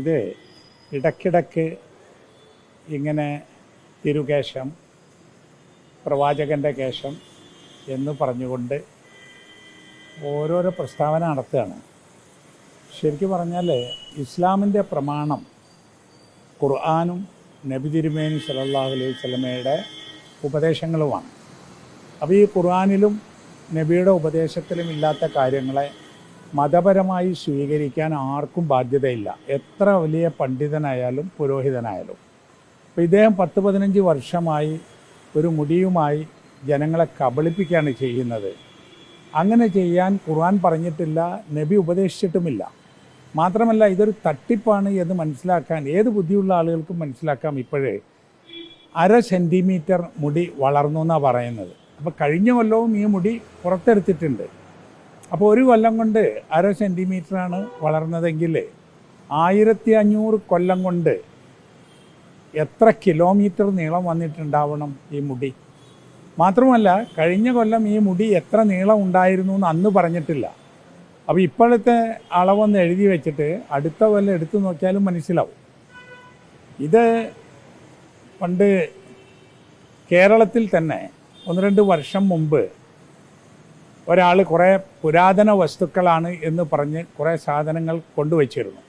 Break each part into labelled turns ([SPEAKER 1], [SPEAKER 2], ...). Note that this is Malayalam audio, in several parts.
[SPEAKER 1] ഇത് ഇടയ്ക്കിടയ്ക്ക് ഇങ്ങനെ തിരുകേശം പ്രവാചകന്റെ കേശം എന്ന് പറഞ്ഞുകൊണ്ട് ഓരോരോ പ്രസ്താവന നടത്തുകയാണ്. ശരിക്കും പറഞ്ഞാൽ ഇസ്ലാമിന്റെ പ്രമാണം ഖുർആാനും നബി തിരുമേനി സലല്ലാഹു അലൈഹി സ്വലമയുടെ ഉപദേശങ്ങളുമാണ്. അപ്പോൾ ഈ ഖുർആാനിലും നബിയുടെ ഉപദേശത്തിലും ഇല്ലാത്ത കാര്യങ്ങളെ മതപരമായി സ്വീകരിക്കാൻ ആർക്കും ബാധ്യതയില്ല. എത്ര വലിയ പണ്ഡിതനായാലും പുരോഹിതനായാലും. അപ്പോൾ ഇദ്ദേഹം പത്ത് പതിനഞ്ച് വർഷമായി ഒരു മുടിയുമായി ജനങ്ങളെ കബളിപ്പിക്കുകയാണ് ചെയ്യുന്നത്. അങ്ങനെ ചെയ്യാൻ ഖുർആൻ പറഞ്ഞിട്ടില്ല നബി ഉപദേശിച്ചിട്ടുമില്ല. മാത്രമല്ല ഇതൊരു തട്ടിപ്പാണ് എന്ന് മനസ്സിലാക്കാൻ ഏത് ബുദ്ധിയുള്ള ആളുകൾക്കും മനസ്സിലാക്കാം. ഇപ്പോഴേ അര സെന്റിമീറ്റർ മുടി വളർന്നു എന്നാണ് പറയുന്നത്. അപ്പോൾ കഴിഞ്ഞ കൊല്ലവും ഈ മുടി പുറത്തെടുത്തിട്ടുണ്ട്. അപ്പോൾ ഒരു കൊല്ലം കൊണ്ട് അര സെന്റിമീറ്ററാണ് വളർന്നതെങ്കിൽ ആയിരത്തി അഞ്ഞൂറ് കൊല്ലം കൊണ്ട് എത്ര കിലോമീറ്റർ നീളം വന്നിട്ടുണ്ടാവണം ഈ മുടി? മാത്രമല്ല കഴിഞ്ഞ കൊല്ലം ഈ മുടി എത്ര നീളം ഉണ്ടായിരുന്നു എന്ന് അന്ന് പറഞ്ഞിട്ടില്ല. അപ്പോൾ ഇപ്പോഴത്തെ അളവൊന്ന് എഴുതി വെച്ചിട്ട് അടുത്ത കൊല്ലം എടുത്തു നോക്കിയാലും മനസ്സിലാവും. ഇത് പണ്ട് കേരളത്തിൽ തന്നെ ഒന്ന് രണ്ട് വർഷം മുമ്പ് ഒരാൾ കുറേ പുരാതന വസ്തുക്കളാണ് എന്ന് പറഞ്ഞ് കുറേ സാധനങ്ങൾ കൊണ്ടുവച്ചിരുന്നു.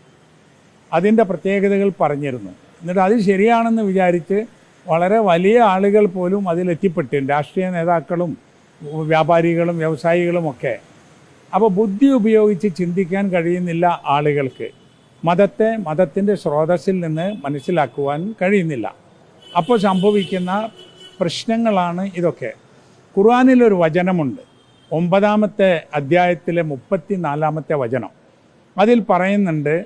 [SPEAKER 1] അതിന്റെ പ്രത്യേകതകൾ പറഞ്ഞിരുന്നു. എന്നിട്ട് അത് ശരിയാണെന്ന് വിചാരിച്ച് വളരെ വലിയ ആളുകൾ പോലും അതിലെത്തിപ്പെട്ടു രാഷ്ട്രീയ നേതാക്കളും വ്യാപാരികളും വ്യവസായികളും ഒക്കെ. അപ്പോൾ ബുദ്ധി ഉപയോഗിച്ച് ചിന്തിക്കാൻ കഴിയുന്നില്ല ആളുകൾക്ക്. മതത്തെ മതത്തിന്റെ സ്രോതസ്സിൽ നിന്ന് മനസ്സിലാക്കുവാൻ കഴിയുന്നില്ല. അപ്പോൾ സംഭവിക്കുന്ന പ്രശ്നങ്ങളാണ് ഇതൊക്കെ. ഖുർആാനിലൊരു വചനമുണ്ട്. ഒമ്പതാമത്തെ അധ്യായത്തിലെ മുപ്പത്തി നാലാമത്തെ വചനം. അതിൽ പറയുന്നുണ്ട്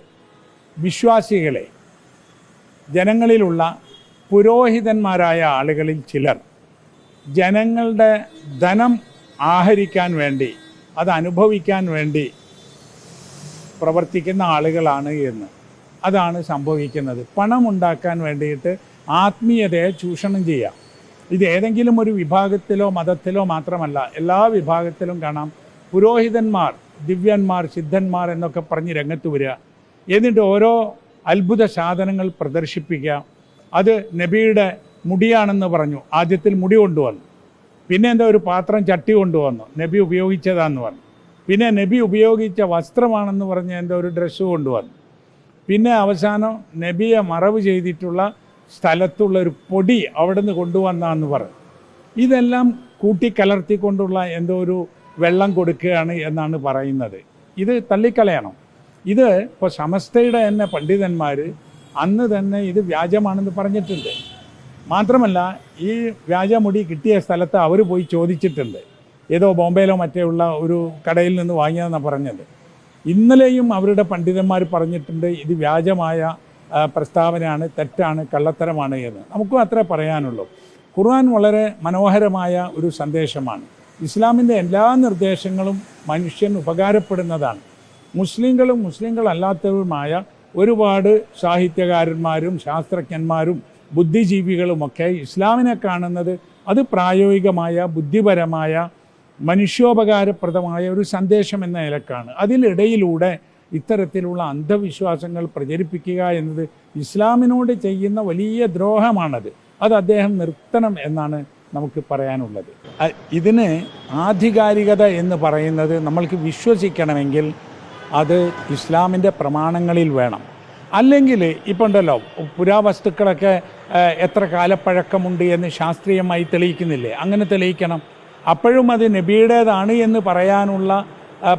[SPEAKER 1] വിശ്വാസികളെ ജനങ്ങളിലുള്ള പുരോഹിതന്മാരായ ആളുകളിൽ ചിലർ ജനങ്ങളുടെ ധനം ആഹരിക്കാൻ വേണ്ടി അത് അനുഭവിക്കാൻ വേണ്ടി പ്രവർത്തിക്കുന്ന ആളുകളാണ് എന്ന്. അതാണ് സംഭവിക്കുന്നത്. പണം ഉണ്ടാക്കാൻ വേണ്ടിയിട്ട് ആത്മീയതയെ ചൂഷണം ചെയ്യാം ഇത് ഏതെങ്കിലും ഒരു വിഭാഗത്തിലോ മതത്തിലോ മാത്രമല്ല എല്ലാ വിഭാഗത്തിലും കാണാം. പുരോഹിതന്മാർ ദിവ്യന്മാർ സിദ്ധന്മാർ എന്നൊക്കെ പറഞ്ഞ് രംഗത്ത് വരിക. എന്നിട്ട് ഓരോ അത്ഭുത സാധനങ്ങൾ പ്രദർശിപ്പിക്കുക. അത് നബിയുടെ മുടിയാണെന്ന് പറഞ്ഞു. ആദ്യത്തിൽ മുടി കൊണ്ടുവന്നു. പിന്നെ എന്താ ഒരു പാത്രം ചട്ടി കൊണ്ടുവന്നു. നബി ഉപയോഗിച്ചതാന്ന് പറഞ്ഞു. പിന്നെ നബി ഉപയോഗിച്ച വസ്ത്രമാണെന്ന് പറഞ്ഞ് എന്താ ഒരു ഡ്രസ്സ് കൊണ്ടുവന്നു. പിന്നെ അവസാനം നബിയെ മറവ് ചെയ്തിട്ടുള്ള സ്ഥലത്തുള്ള ഒരു പൊടി നിന്ന് കൊണ്ടുവന്നാന്ന് പറഞ്ഞു ഇതെല്ലാം കൂട്ടിക്കലർത്തിക്കൊണ്ടുള്ള എന്തോ ഒരു വെള്ളം കൊടുക്കുകയാണ് എന്നാണ് പറയുന്നത്. ഇത് തള്ളിക്കളയണം. ഇത് ഇപ്പോൾ സമസ്തയുടെ തന്നെ പണ്ഡിതന്മാർ അന്ന് തന്നെ ഇത് വ്യാജമാണെന്ന് പറഞ്ഞിട്ടുണ്ട്. മാത്രമല്ല ഈ വ്യാജമുടി കിട്ടിയ സ്ഥലത്ത് അവർ പോയി ചോദിച്ചിട്ടുണ്ട്. ഏതോ ബോംബെയിലോ മറ്റേയുള്ള ഉള്ള ഒരു കടയിൽ നിന്ന് വാങ്ങിയതെന്നാണ് പറഞ്ഞത്. ഇന്നലെയും അവരുടെ പണ്ഡിതന്മാർ പറഞ്ഞിട്ടുണ്ട് ഇത് വ്യാജമായ പ്രസ്താവനയാണ് തെറ്റാണ് കള്ളത്തരമാണ് എന്ന്. നമുക്കും അത്രേ പറയാനുള്ളൂ. ഖുർആൻ വളരെ മനോഹരമായ ഒരു സന്ദേശമാണ്. ഇസ്ലാമിന്റെ എല്ലാ നിർദ്ദേശങ്ങളും മനുഷ്യൻ ഉപകാരപ്പെടുന്നതാണ്. മുസ്ലിങ്ങളും മുസ്ലിങ്ങളല്ലാത്തവരുമായ ഒരുപാട് സാഹിത്യകാരന്മാരും ശാസ്ത്രജ്ഞന്മാരും ബുദ്ധിജീവികളുമൊക്കെ ഇസ്ലാമിനെ കാണുന്നത് അത് പ്രായോഗികമായ ബുദ്ധിപരമായ മനുഷ്യോപകാരപ്രദമായ ഒരു സന്ദേശം എന്ന നിലക്കാണ്. അതിലിടയിലൂടെ ഇത്തരത്തിലുള്ള അന്ധവിശ്വാസങ്ങൾ പ്രചരിപ്പിക്കുക എന്നത് ഇസ്ലാമിനോട് ചെയ്യുന്ന വലിയ ദ്രോഹമാണത്. അത് അദ്ദേഹം നിർത്തണം എന്നാണ് നമുക്ക് പറയാനുള്ളത്. ഇതിന് ആധികാരികത എന്ന് പറയുന്നത് നമ്മൾക്ക് വിശ്വസിക്കണമെങ്കിൽ അത് ഇസ്ലാമിന്റെ പ്രമാണങ്ങളിൽ വേണം. അല്ലെങ്കിൽ ഇപ്പം ഉണ്ടല്ലോ പുരാവസ്തുക്കളൊക്കെ എത്ര കാലപ്പഴക്കമുണ്ട് എന്ന് ശാസ്ത്രീയമായി തെളിയിക്കുന്നില്ലേ? അങ്ങനെ തെളിയിക്കണം. അപ്പോഴും അത് നബിയുടേതാണ് എന്ന് പറയാനുള്ള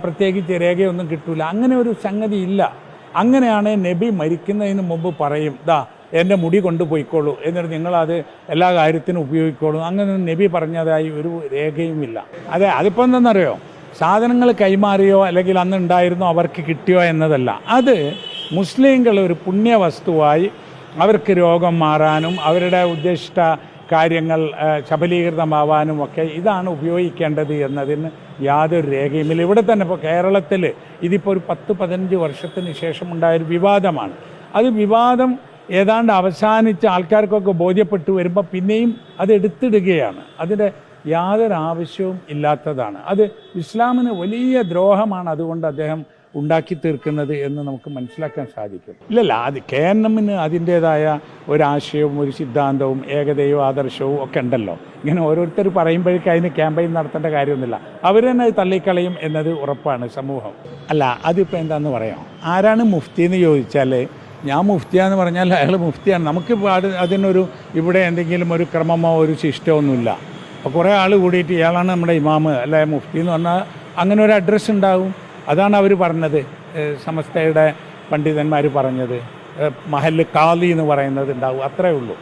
[SPEAKER 1] പ്രത്യേകിച്ച് രേഖയൊന്നും കിട്ടൂല. അങ്ങനെ ഒരു സംഗതി ഇല്ല. അങ്ങനെയാണ് നബി മരിക്കുന്നതിന് മുമ്പ് പറയും ദാ എന്റെ മുടി കൊണ്ടുപോയിക്കോളൂ. എന്നിട്ട് നിങ്ങളത് എല്ലാ കാര്യത്തിനും ഉപയോഗിക്കോളൂ. അങ്ങനെ നബി പറഞ്ഞതായി ഒരു രേഖയുമില്ല അതെ അതിപ്പോൾ എന്തെന്നറിയോ സാധനങ്ങൾ കൈമാറിയോ അല്ലെങ്കിൽ അന്ന് ഉണ്ടായിരുന്നോ അവർക്ക് കിട്ടിയോ എന്നതല്ല. അത് മുസ്ലിങ്ങൾ ഒരു പുണ്യ വസ്തുവായി അവർക്ക് രോഗം മാറാനും അവരുടെ ഉദ്ദേശിച്ച കാര്യങ്ങൾ ശബലീകൃതമാവാനും ഒക്കെ ഇതാണ് ഉപയോഗിക്കേണ്ടത് എന്നതിന് യാതൊരു രേഖയുമില്ല ഇവിടെ തന്നെ ഇപ്പോൾ കേരളത്തിൽ ഇതിപ്പോൾ ഒരു പത്ത് പതിനഞ്ച് വർഷത്തിന് ശേഷം ഉണ്ടായൊരു വിവാദമാണ്. അത് വിവാദം ഏതാണ്ട് അവസാനിച്ച് ആൾക്കാർക്കൊക്കെ ബോധ്യപ്പെട്ടു വരുമ്പോൾ പിന്നെയും അത് എടുത്തിടുകയാണ്. അതിന്റെ യാതൊരു ആവശ്യവും ഇല്ലാത്തതാണ്. അത് ഇസ്ലാമിന് വലിയ ദ്രോഹമാണ്. അതുകൊണ്ട് അദ്ദേഹം ഉണ്ടാക്കി തീർക്കുന്നത് എന്ന് നമുക്ക് മനസ്സിലാക്കാൻ സാധിക്കും. ഇല്ലല്ല അത് കെ എൻ എമ്മിന് അതിന്റേതായ ഒരാശയവും ഒരു സിദ്ധാന്തവും ഏകദൈവ ആദർശവും ഒക്കെ ഉണ്ടല്ലോ. ഇങ്ങനെ ഓരോരുത്തർ പറയുമ്പോഴേക്കും അതിന് ക്യാമ്പയിൻ നടത്തേണ്ട കാര്യമൊന്നുമില്ല. അവർ തന്നെ അത് തള്ളിക്കളയും എന്നത് ഉറപ്പാണ് സമൂഹം. അല്ല അതിപ്പോൾ എന്താന്ന് പറയാം? ആരാണ് മുഫ്തി എന്ന് ചോദിച്ചാൽ ഞാൻ മുഫ്തിയാന്ന് പറഞ്ഞാൽ അയാൾ മുഫ്തിയാണ്. നമുക്ക് അത് അതിനൊരു ഇവിടെ എന്തെങ്കിലും ഒരു ക്രമമോ ഒരു ശിഷ്ടമോ ഒന്നുമില്ല. അപ്പോൾ കുറേ ആൾ കൂടിയിട്ട് ഇയാളാണ് നമ്മുടെ ഇമാമ് അല്ലെ? മുഫ്തി എന്ന് പറഞ്ഞാൽ അങ്ങനെ ഒരു അഡ്രസ്സ് ഉണ്ടാവും. അതാണ് അവർ പറഞ്ഞത്. സമസ്തയുടെ പണ്ഡിതന്മാർ പറഞ്ഞത്. മഹൽ മഹല്ല് കാലി എന്ന് പറയുന്നത് ഉണ്ടാവും. അത്രേ ഉള്ളൂ.